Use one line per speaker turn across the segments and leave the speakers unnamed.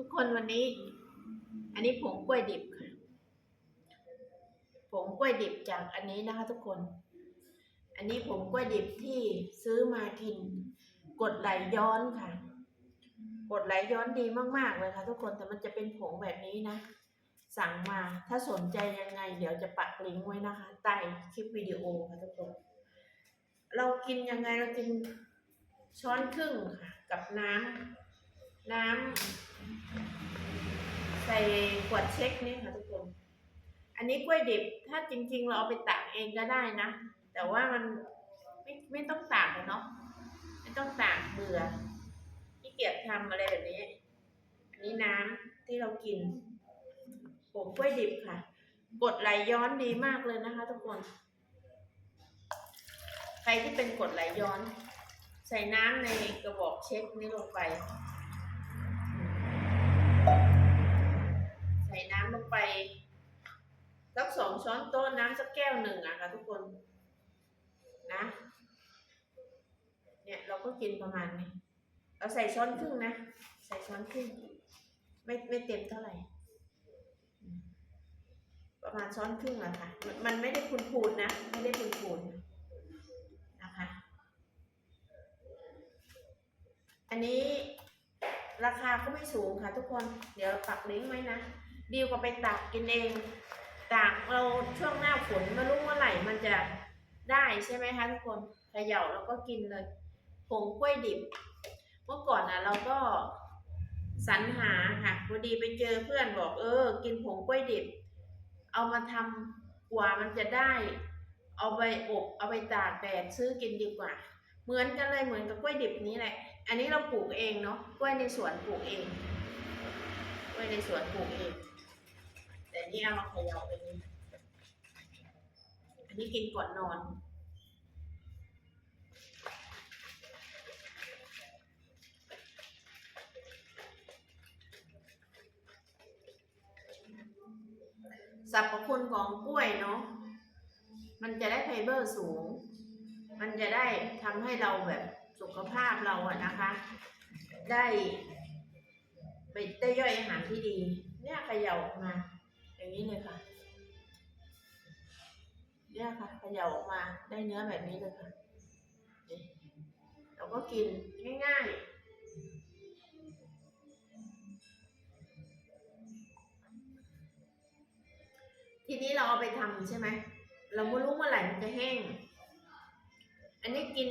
ทุกคนวันนี้ อันนี้ผงกล้วยดิบค่ะผงกล้วยดิบจากอันนี้นะคะ ทุกคน อันนี้ผงกล้วยดิบที่ซื้อมากิน กดไหลย้อนค่ะ กดไหลย้อนดีมากๆเลยค่ะ ทุกคนแต่มันจะเป็นผงแบบนี้นะ สั่งมาถ้าสนใจยังไง เดี๋ยวจะปักลิงก์ไว้นะคะใต้คลิปวิดีโอค่ะทุกคน เรากินยังไงเรากินช้อนครึ่งค่ะ กับน้ำ น้ำใส่ขวดเช็คนี่ค่ะทุกคน อันนี้กล้วยดิบ ถ้าจริง ๆ เราเอาไปตากเองก็ได้นะ แต่ว่ามันไม่ไม่ต้องตากอะเนาะ ไม่ต้องตากเบื่อที่เกียจทำอะไรแบบนี้ อันนี้น้ำที่เรากินผงกล้วยดิบค่ะ กดไหลย้อนดีมากเลยนะคะ ทุกคน ใครที่เป็นกดไหลย้อน ใส่น้ำในกระบอกเช็คนี้ลงไป ส่น้ำลงไปสักสองช้อนโต๊ะน้ำสักแก้วหนึ่งอะค่ะทุกคนนะ เนี่ยเราก็กินประมาณนี้เราใส่ช้อนครึ่งนะ ใส่ช้อนครึ่งไม่ไม่เต็มเท่าไหร่ ประมาณช้อนครึ่งอะค่ะ มันไม่ได้คุณพูนนะ ไม่ได้คุณพูนนะคะ อันนี้ราคาก็ไม่สูงค่ะทุกคน เดี๋ยวปักลิงก์ไว้นะ ดีกว่าไปตากกินเองตากเราช่วงหน้าฝนมาลุ้งเมื่อไหร่มันจะได้ใช่ไหมคะทุกคนเขย่าแล้วก็กินเลยผงกล้วยดิบ เมื่อก่อนนะเราก็สรรหาค่ะพอดีไปเจอเพื่อนบอกเออ กินผงกล้วยดิบ เอามาทำกว่ามันจะได้ เอาไปอบเอาไปตากแดดซื้อกินดีกว่า เหมือนกันเลยเหมือนกับกล้วยดิบนี้แหละ อันนี้เราปลูกเองเนาะกล้วยในสวนปลูกเองกล้วยในสวนปลูกเอง นี่เอามาเขย่าไปนี้อันนี้กินก่อนนอนสรรพคุณของกล้วยเนาะ มันจะได้ไฟเบอร์สูง มันจะได้ทำให้เราแบบสุขภาพเราอะนะคะ ได้ไปได้ย่อยอาหารที่ดี เนี่ยเขย่าออกมา อย่างนี้เลยค่ะเนี่ยค่ะเขย่าออกมาได้เนื้อแบบนี้เลยค่ะเราก็กินง่ายๆ ทีนี้เราเอาไปทำใช่ไหม เราไม่รู้เมื่อไหร่มันจะแห้ง อันนี้กิน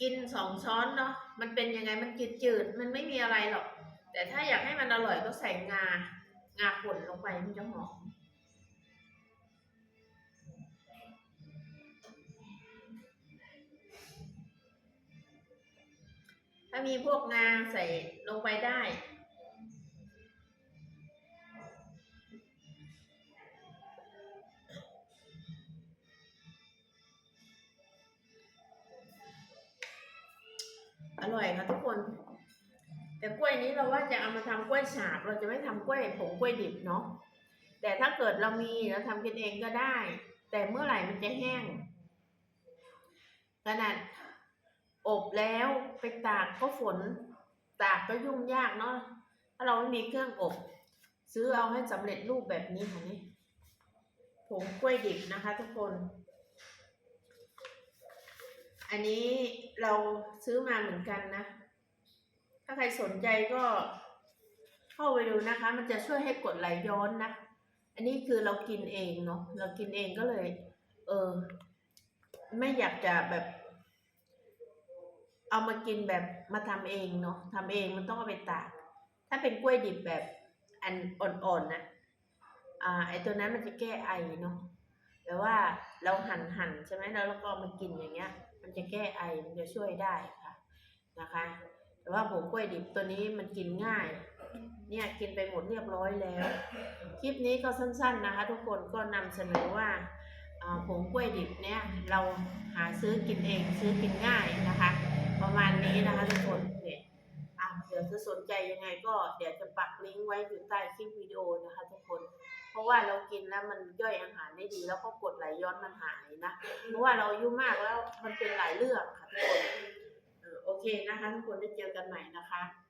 กินสองช้อนเนาะ มันเป็นยังไงมันจืดจืดๆมันไม่มีอะไรหรอก แต่ถ้าอยากให้มันอร่อยก็ใส่งา งาป่นลงไปมันจะหอมถ้ามีพวกงาใส่ลงไปได้อร่อยค่ะทุกคน แต่กล้วยนี้เราว่าจะเอามาทำกล้วยฉาบ เราจะไม่ทำกล้วยผงกล้วยดิบเนาะแต่ถ้าเกิดเรามีเราทำกินเองก็ได้ แต่เมื่อไหร่มันจะแห้งขนาดอบแล้วไปตากก็ฝน ตากก็ยุ่งยากเนาะถ้าเราไม่มีเครื่องอบ ซื้อเอาให้สำเร็จรูปแบบนี้ค่ะนี่ผงกล้วยดิบนะคะ ทุกคน อันนี้เราซื้อมาเหมือนกันนะ ใครสนใจก็เข้าไปดูนะคะ มันจะช่วยให้กดไหลย้อนนะ อันนี้คือเรากินเองเนาะ เรากินเองก็เลย เออ ไม่อยากจะแบบ เอามากินแบบมาทำเองเนาะทำเองมันต้องเอาไปตาก ถ้าเป็นกล้วยดิบแบบอันอ่อนๆนะอ่า ไอตัวนั้นมันจะแก้ไอเนาะแต่ว่าเราหั่นหั่นใช่ไหมแล้วเราก็มากินอย่างเงี้ย มันจะแก้ไอ มันจะช่วยได้ค่ะ นะคะ แต่ว่าผงกล้วยดิบตัวนี้มันกินง่าย เนี่ยกินไปหมดเรียบร้อยแล้ว คลิปนี้ก็สั้นๆนะคะ ทุกคนก็นำเสนอว่าผงกล้วยดิบเนี่ยเราหาซื้อกินเองซื้อกินง่ายนะคะ ประมาณนี้นะคะทุกคนเนี่ยเดี๋ยวถ้าสนใจยังไงก็เดี๋ยวจะปักลิงก์ไว้อยู่ใต้คลิปวิดีโอนะคะทุกคน เพราะว่าเรากินแล้วมันย่อยอาหารได้ดี แล้วก็กดไหลย้อนมันหายนะ เพราะว่าเราอายุมากแล้วมันเป็นหลายเรื่องค่ะทุกคน เคนะคะทุกคนได้เจอกันใหม่นะคะ